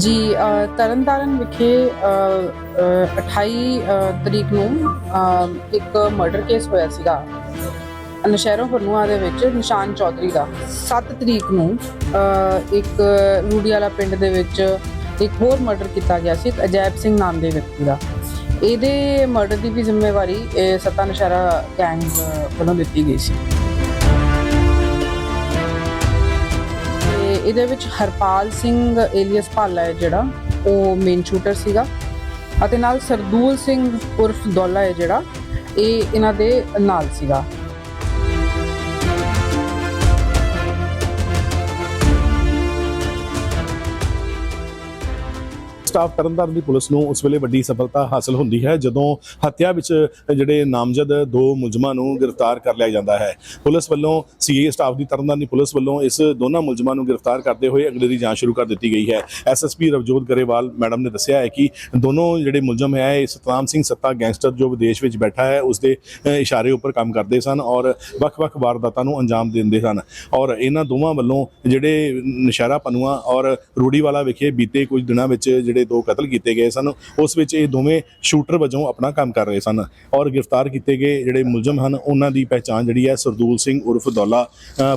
ਜੀ ਤਰਨਤਾਰਨ ਵਿਖੇ ਅ, 28 ਤਰੀਕ ਨੂੰ ਇੱਕ ਮਰਡਰ ਕੇਸ ਹੋਇਆ ਸੀਗਾ। ਨਸ਼ਹਿਰੋਂ ਫਰਨੂਆ ਦੇ ਵਿੱਚ ਨਿਸ਼ਾਨ ਚੌਧਰੀ ਦਾ। 7 ਤਰੀਕ ਨੂੰ ਇੱਕ ਰੂੜੀਆਲਾ ਪਿੰਡ ਦੇ ਵਿੱਚ ਇੱਕ ਹੋਰ ਮਰਡਰ ਕੀਤਾ ਗਿਆ ਸੀ ਇੱਕ ਅਜੈਬ ਸਿੰਘ ਨਾਮ ਦੇ ਵਿਅਕਤੀ ਦਾ। ਇਹਦੇ ਮਰਡਰ ਦੀ ਵੀ ਜ਼ਿੰਮੇਵਾਰੀ ਇਹ ਸੱਤਾ ਨਸ਼ਹਿਰਾ ਗੈਂਗ ਵੱਲੋਂ ਦਿੱਤੀ ਗਈ ਸੀ। ਇਹਦੇ ਵਿੱਚ ਹਰਪਾਲ ਸਿੰਘ ਏਲੀਅਸ ਭਾਲਾ ਹੈ ਜਿਹੜਾ, ਉਹ ਮੇਨ ਸ਼ੂਟਰ ਸੀਗਾ। ਅਤੇ ਨਾਲ ਸਰਦੂਲ ਸਿੰਘ ਉਰਫ ਦੌਲਾ ਹੈ ਜਿਹੜਾ, ਇਹ ਇਹਨਾਂ ਦੇ ਨਾਲ ਸੀਗਾ। ਸਟਾਫ ਤਰਨਤਾਰਨ ਦੀ ਪੁਲਿਸ ਨੂੰ ਉਸ ਵੇਲੇ ਵੱਡੀ ਸਫਲਤਾ ਹਾਸਲ ਹੁੰਦੀ ਹੈ, ਜਦੋਂ ਹੱਤਿਆ ਵਿੱਚ ਜਿਹੜੇ ਨਾਮਜ਼ਦ ਦੋ ਮੁਲਜ਼ਮਾਂ ਨੂੰ ਗ੍ਰਿਫਤਾਰ ਕਰ ਲਿਆ ਜਾਂਦਾ ਹੈ। ਪੁਲਿਸ ਵੱਲੋਂ ਸੀਏ ਸਟਾਫ ਦੀ ਤਰਨਤਾਰਨ ਦੀ ਪੁਲਿਸ ਵੱਲੋਂ ਇਸ ਦੋਨਾਂ ਮੁਲਜ਼ਮਾਂ ਨੂੰ ਗ੍ਰਿਫਤਾਰ ਕਰਦੇ ਹੋਏ ਅਗਲੇ ਦੀ ਜਾਂਚ ਸ਼ੁਰੂ ਕਰ ਦਿੱਤੀ ਗਈ ਹੈ। ਐਸਐਸਪੀ ਰਵਜੋਤ ਗਰੇਵਾਲ ਮੈਡਮ ਨੇ ਦੱਸਿਆ ਹੈ ਕਿ ਦੋਨੋਂ ਜਿਹੜੇ ਮੁਲਜ਼ਮ ਹੈ, ਇਹ ਸਤਨਾਮ ਸਿੰਘ ਸੱਤਾ ਗੈਂਗਸਟਰ ਜੋ ਵਿਦੇਸ਼ ਵਿੱਚ ਬੈਠਾ ਹੈ, ਉਸ ਦੇ ਇਸ਼ਾਰੇ ਉੱਪਰ ਕੰਮ ਕਰਦੇ ਸਨ ਔਰ ਵੱਖ-ਵੱਖ ਵਾਰਦਾਤਾਂ ਨੂੰ ਅੰਜਾਮ ਦਿੰਦੇ ਸਨ। ਔਰ ਇਹਨਾਂ ਦੋਵਾਂ ਵੱਲੋਂ ਜਿਹੜੇ ਨਸ਼ਹਿਰਾ ਪਨੂਆ ਔਰ ਰੂੜੀਵਾਲਾ ਵਿਖੇ ਬੀਤੇ ਕੁਝ ਦਿਨਾਂ ਵਿੱਚ ਜਿਹੜੇ ਦੋ ਕਤਲ ਕੀਤੇ ਗਏ ਸਨ, ਉਸ ਵਿੱਚ ਇਹ ਦੋਵੇਂ ਸ਼ੂਟਰ ਵਜੋਂ ਆਪਣਾ ਕੰਮ ਕਰ ਰਹੇ ਸਨ ਔਰ ਗ੍ਰਿਫਤਾਰ ਕੀਤੇ ਗਏ ਜਿਹੜੇ ਮੁਲਜ਼ਮ ਹਨ, ਉਹਨਾਂ ਦੀ ਪਹਿਚਾਣ ਜਿਹੜੀ ਹੈ ਸਰਦੂਲ ਸਿੰਘ ਉਰਫ ਦੌਲਾ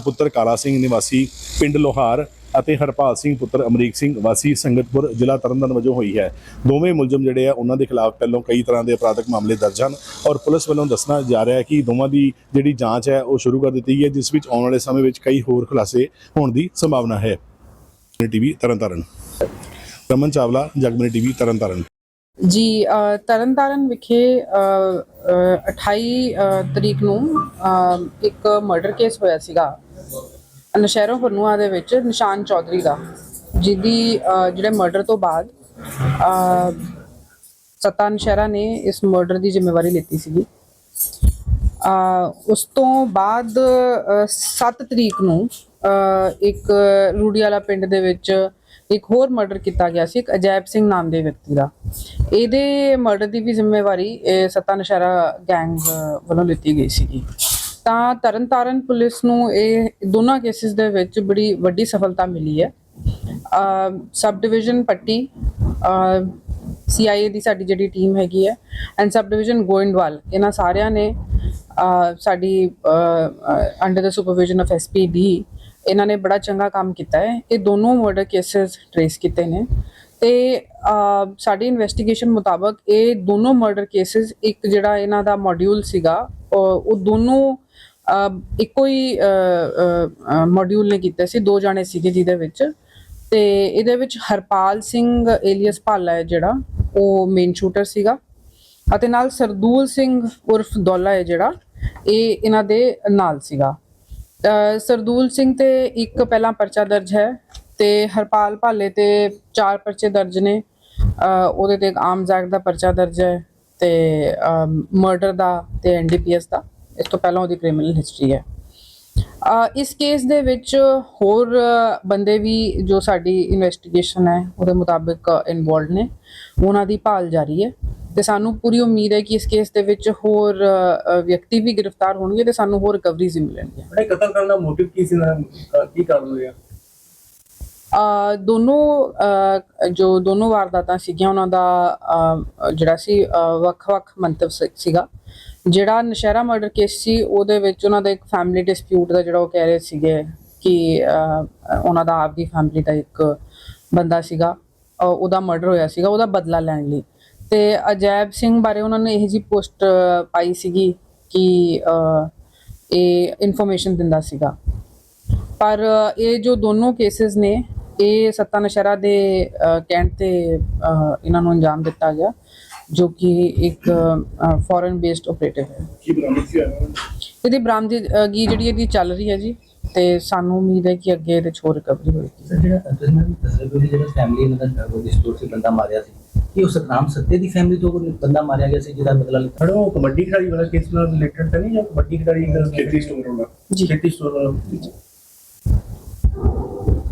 ਪੁੱਤਰ ਕਾਲਾ ਸਿੰਘ ਨਿਵਾਸੀ ਪਿੰਡ ਲੋਹਾਰ ਅਤੇ ਹਰਪਾਲ ਸਿੰਘ ਪੁੱਤਰ ਅਮਰੀਕ ਸਿੰਘ ਵਾਸੀ ਸੰਗਤਪੁਰ ਜ਼ਿਲ੍ਹਾ ਤਰਨਤਾਰਨ ਵਜੋਂ ਹੋਈ ਹੈ। ਦੋਵੇਂ ਮੁਲਜ਼ਮ ਜਿਹੜੇ ਆ, ਉਹਨਾਂ ਦੇ ਖਿਲਾਫ ਪਹਿਲਾਂ ਕਈ ਤਰ੍ਹਾਂ ਦੇ ਅਪਰਾਧਕ ਮਾਮਲੇ ਦਰਜ ਹਨ ਔਰ ਪੁਲਿਸ ਵੱਲੋਂ ਦੱਸਣਾ ਜਾ ਰਿਹਾ ਹੈ ਕਿ ਦੋਵਾਂ ਦੀ ਜਿਹੜੀ ਜਾਂਚ ਹੈ, ਉਹ ਸ਼ੁਰੂ ਕਰ ਦਿੱਤੀ ਗਈ ਹੈ, ਜਿਸ ਵਿੱਚ ਆਉਣ ਵਾਲੇ ਸਮੇਂ ਵਿੱਚ ਕਈ ਹੋਰ ਖੁਲਾਸੇ ਹੋਣ ਦੀ ਸੰਭਾਵਨਾ ਹੈ। ਟੀਵੀ ਤਰਨਤਾਰਨ। ਰਮਨ ਚਾਵਲਾ ਜਗਮਨੀ ਟੀਵੀ ਤਰਨਤਾਰਨ। ਜੀ ਤਰਨਤਾਰਨ ਵਿਖੇ 28 ਤਰੀਕ ਨੂੰ ਇੱਕ ਮਰਡਰ ਕੇਸ ਹੋਇਆ ਸੀਗਾ। ਨਸ਼ਹਿਰੋਂ ਫਰਨੂਆ ਦੇ ਵਿੱਚ ਨਿਸ਼ਾਨ ਚੌਧਰੀ ਦਾ ਜਿਹਦੀ ਜਿਹੜੇ ਮਰਡਰ ਤੋਂ ਬਾਅਦ ਅ, ਸੱਤਾ ਨਸ਼ਹਿਰਾ ਨੇ ਇਸ ਮਰਡਰ ਦੀ ਜ਼ਿੰਮੇਵਾਰੀ ਲਿੱਤੀ ਸੀਗੀ। ਉਸ ਤੋਂ ਬਾਅਦ 7 ਤਰੀਕ ਨੂੰ ਇੱਕ ਰੂੜੀ ਵਾਲਾ ਪਿੰਡ ਦੇ ਵਿੱਚ ਇੱਕ ਹੋਰ ਮਰਡਰ ਕੀਤਾ ਗਿਆ ਸੀ, ਇੱਕ ਅਜੈਬ ਸਿੰਘ ਨਾਮ ਦੇ ਵਿਅਕਤੀ ਦਾ। ਇਹਦੇ ਮਰਡਰ ਦੀ ਵੀ ਜ਼ਿੰਮੇਵਾਰੀ ਸੱਤਾ ਨਸ਼ਹਿਰਾ ਗੈਂਗ ਵੱਲੋਂ ਲਿੱਤੀ ਗਈ ਸੀਗੀ। ਤਾਂ ਤਰਨਤਾਰਨ ਪੁਲਿਸ ਨੂੰ ਇਹ ਦੋਨਾਂ ਕੇਸਿਸ ਦੇ ਵਿੱਚ ਬੜੀ ਵੱਡੀ ਸਫਲਤਾ ਮਿਲੀ ਹੈ। ਸਬ ਡਿਵੀਜ਼ਨ ਪੱਟੀ ਸੀਆਈਏ ਦੀ ਸਾਡੀ ਜਿਹੜੀ ਟੀਮ ਹੈਗੀ ਹੈ ਐਂਡ ਸਬ ਡਿਵੀਜ਼ਨ ਗੋਇੰਦਵਾਲ, ਇਹਨਾਂ ਸਾਰਿਆਂ ਨੇ ਸਾਡੀ ਅੰਡਰ ਦਾ ਸੁਪਰਵਿਜ਼ਨ ਆਫ ਐਸਪੀਡੀ ਇਹਨਾਂ ਨੇ ਬੜਾ ਚੰਗਾ ਕੰਮ ਕੀਤਾ ਹੈ। ਇਹ ਦੋਨੋਂ ਮਰਡਰ ਕੇਸਸ ਟ੍ਰੇਸ ਕੀਤੇ ਨੇ। ਤੇ ਸਾਡੀ ਇਨਵੈਸਟੀਗੇਸ਼ਨ ਮੁਤਾਬਕ ਇਹ ਦੋਨੋਂ ਮਰਡਰ ਕੇਸਸ ਇੱਕ ਜਿਹੜਾ ਇਹਨਾਂ ਦਾ ਮੋਡਿਊਲ ਸੀਗਾ, ਉਹ ਦੋਨੋਂ ਇੱਕੋ ਹੀ ਮੋਡਿਊਲ ਨੇ ਕੀਤੇ ਸੀ, ਦੋ ਜਾਣੇ ਸੀਗੇ ਜਿਹਦੇ ਵਿੱਚ। ਤੇ ਇਹਦੇ ਵਿੱਚ ਹਰਪਾਲ ਸਿੰਘ ਏਲੀਅਸ ਭਾਲਾ ਹੈ ਜਿਹੜਾ, ਉਹ ਮੇਨ ਸ਼ੂਟਰ ਸੀਗਾ। ਅਤੇ ਨਾਲ ਸਰਦੂਲ ਸਿੰਘ ਉਰਫ ਦੌਲਾ ਹੈ ਜਿਹੜਾ, ਇਹ ਇਹਨਾਂ ਦੇ ਨਾਲ ਸੀਗਾ। ਸਰਦੂਲ ਸਿੰਘ ਤੇ ਇੱਕ ਪਹਿਲਾਂ ਪਰਚਾ ਦਰਜ ਹੈ ਤੇ ਹਰਪਾਲ ਭਾਲੇ ਤੇ ਚਾਰ ਪਰਚੇ ਦਰਜ ਨੇ। ਉਹਦੇ ਤੇ ਇੱਕ ਆਰਮਸ ਐਕਟ ਦਾ ਪਰਚਾ ਦਰਜ ਹੈ ਤੇ ਮਰਡਰ ਦਾ ਤੇ ਐਨਡੀਪੀਐਸ ਦਾ। ਇਸ ਤੋਂ ਪਹਿਲਾਂ ਉਹਦੀ ਕ੍ਰਿਮੀਨਲ ਹਿਸਟਰੀ ਹੈ। ਇਸ ਕੇਸ ਦੇ ਵਿੱਚ ਹੋਰ ਬੰਦੇ ਵੀ ਜੋ ਸਾਡੀ ਇਨਵੈਸਟੀਗੇਸ਼ਨ ਹੈ, ਉਹਦੇ ਮੁਤਾਬਿਕ ਇਨਵੋਲਡ ਨੇ। ਉਹਨਾਂ ਦੀ ਭਾਲ ਜਾਰੀ ਹੈ। ਤੇ ਸਾਨੂੰ ਪੂਰੀ ਉਮੀਦ ਹੈ ਕਿ ਇਸ ਕੇਸ ਦੇ ਵਿੱਚ ਹੋਰ ਵਿਅਕਤੀ ਵੀ ਗ੍ਰਿਫਤਾਰ ਹੋਣਗੇ ਤੇ ਸਾਨੂੰ ਹੋਰ ਰਿਕਵਰੀਜ਼ ਵੀ ਮਿਲਣਗੀਆਂ। ਬੜੇ ਕਤਲ ਕਰਨ ਦਾ ਮੋਟਿਵ ਕੀ ਸੀ ਨਾ? ਕੀ ਕਾਰਨ ਹੋਇਆ? ਅ, ਦੋਨੋਂ ਜੋ ਦੋਨੋਂ ਵਾਰਦਾਤਾਂ ਸੀਗੀਆਂ ਉਹਨਾਂ ਦਾ ਜਿਹੜਾ ਸੀ ਵੱਖ-ਵੱਖ ਮੰਤਵ ਸੀਗਾ। ਜਿਹੜਾ ਨਸ਼ਹਿਰਾ ਮਰਡਰ ਕੇਸ ਸੀ ਉਹਦੇ ਵਿੱਚ ਉਹਨਾਂ ਦਾ ਇੱਕ ਫੈਮਿਲੀ ਡਿਸਪਿਊਟ ਦਾ ਜਿਹੜਾ ਉਹ ਕਹਿ ਰਹੇ ਸੀਗੇ ਕਿ ਉਹਨਾਂ ਦਾ ਆਪਦੀ ਫੈਮਿਲੀ ਦਾ ਇੱਕ ਬੰਦਾ ਸੀਗਾ। ਉਹਦਾ ਮਰਡਰ ਹੋਇਆ ਸੀਗਾ ਉਹਦਾ ਬਦਲਾ ਲੈਣ ਲਈ। ਤੇ ਅਜੈਬ ਸਿੰਘ ਬਾਰੇ ਉਹਨਾਂ ਨੇ ਇਹ ਜੀ ਪੋਸਟ ਪਾਈ ਸੀਗੀ ਕਿ ਇਹ ਇਨਫੋਰਮੇਸ਼ਨ ਦਿੰਦਾ ਸੀਗਾ। ਪਰ ਇਹ ਜੋ ਦੋਨੋਂ ਕੇਸਿਸ ਨੇ ਇਹ ਸੱਤਾ ਨਸ਼ਰਾ ਦੇ ਕਹਿਣ ਤੇ ਇਹਨਾਂ ਨੂੰ ਅੰਜਾਮ ਦਿੱਤਾ ਗਿਆ ਜੋ ਕਿ ਇੱਕ ਫੋਰਨ ਬੇਸਡ ਆਪਰੇਟਿਵ ਹੈ। ਕੀ ਬਰਾਮਦ ਸੀ ਹੋਇਆ ਇਹਦੀ ਬਰਾਮਦਗੀ ਜਿਹੜੀ ਇਹਦੀ ਚੱਲ ਰਹੀ ਹੈ ਜੀ ਤੇ ਸਾਨੂੰ ਉਮੀਦ ਹੈ ਕਿ ਅੱਗੇ ਇਹਦੇ 'ਚ ਹੋਰ ਰਿਕਵਰੀ ਹੋਏਗੀ। ਜਿਹੜਾ ਜਿਹੜਾ ਫੈਮਿਲੀ ਇਹਨਾਂ ਦਾ ਉਹ ਸਟੋਰ ਸੀ ਬੰਦਾ ਮਾਰਿਆ ਸੀ। ਕਿ ਉਸ ਨਾਮ ਸੱਤੇ ਦੀ ਫੈਮਿਲੀ ਤੋਂ ਕੋਈ ਬੰਦਾ ਮਾਰਿਆ ਗਿਆ ਸੀ ਜਿਹਦਾ ਬਦਲਾ ਲਿੱਤਾ ਖੜੋ ਕਬੱਡੀ ਖਿਡਾਰੀ ਵਾਲਾ ਕੇਸ ਨਾਲ ਰਿਲੇਟਡ ਤਾਂ ਨਹੀਂ ਜਾਂ ਕਬੱਡੀ ਖਿਡਾਰੀ ਦਾ ਖੇਤੀ ਸਟੋਰ ਵਾਲਾ। ਜੀ। ਖੇਤੀ ਸਟੋਰ ਵਾਲਾ।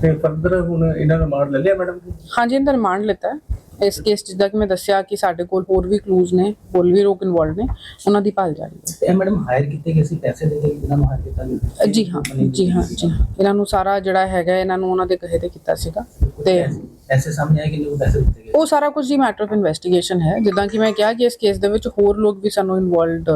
ਤੇ ਫਰਦਰ ਹੁਣ ਇਹਨਾਂ ਦਾ ਮਾਰ ਲੈ ਲਿਆ ਮੈਡਮ ਹਾਂਜੀ ਇਹਦਾ ਰਿਮਾਂਡ ਲਿੱਤਾ ਇਸ ਕੇਸ ਜਿੱਦਾਂ ਕਿ ਮੈਂ ਦੱਸਿਆ ਕਿ ਸਾਡੇ ਕੋਲ ਹੋਰ ਵੀ ਕਲੂਜ਼ ਨੇ ਹੋਰ ਵੀ ਲੋਕ ਇਨਵੋਲਡ ਨੇ ਉਹਨਾਂ ਦੀ ਭਾਲ ਜਾਰੀ ਹੈ। ਤੇ ਇਹ ਮੈਡਮ ਹਾਇਰ ਕੀਤੇ ਗਏ ਸੀ? ਪੈਸੇ ਦੇ ਕੇ ਜਿਹਨਾਂ ਨੂੰ ਹਾਇਰ ਕੀਤਾ ਗਿਆ ਜੀ ਹਾਂ ਜੀ ਹਾਂ ਜੀ ਹਾਂ। ਇਹਨਾਂ ਨੂੰ ਸਾਰਾ ਜਿਹੜਾ ਹੈਗਾ ਇਹਨਾਂ ਨੂੰ ਉਹਨਾਂ ਦੇ ਕਹੇ ਤੇ ਕੀਤਾ ਸੀਗਾ। ਤੇ ਐਸੇ ਸਾਹਮਣੇ ਆਏ ਕਿ ਲੋਕ ਪੈਸੇ ਦਿੱਤੇ ਗਏ? ਉਹ ਸਾਰਾ ਕੁਝ ਜੀ ਮੈਟਰ ਆਫ ਇਨਵੈਸਟੀਗੇਸ਼ਨ ਹੈ। ਜਿੱਦਾਂ ਕਿ ਮੈਂ ਕਿਹਾ ਕਿ ਇਸ ਕੇਸ ਦੇ ਵਿੱਚ ਹੋਰ ਲੋਕ ਵੀ ਸਾਨੂੰ ਇਨਵੋਲਡ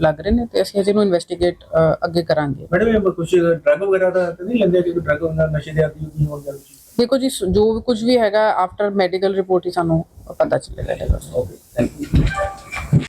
ਲੱਗ ਰਹੇ ਨੇ ਤੇ ਅਸੀਂ ਅਜੇ ਨੂੰ ਇਨਵੈਸਟੀਗੇਟ ਅੱਗੇ ਕਰਾਂਗੇ। ਮੈਡਮ ਇਹ ਕੁਝ ਡਰੱਗ ਵਗੈਰਾ ਦਾ ਤਾਂ ਨਹੀਂ ਲੈਂਦੇ ਕਿ ਡਰੱਗ ਉਹਨਾਂ ਨਸ਼ੇ ਦੇ ਆਦੀ ਹੋਣ ਜਾਂ ਕੁਝ ਦੇਖੋ ਜੀ ਜੋ ਕੁਝ ਵੀ ਹੈਗਾ ਆਫਟਰ ਮੈਡੀਕਲ ਰਿਪੋਰਟ ਹੀ ਸਾਨੂੰ ਪਤਾ ਚੱਲੇਗਾ। Okay thank you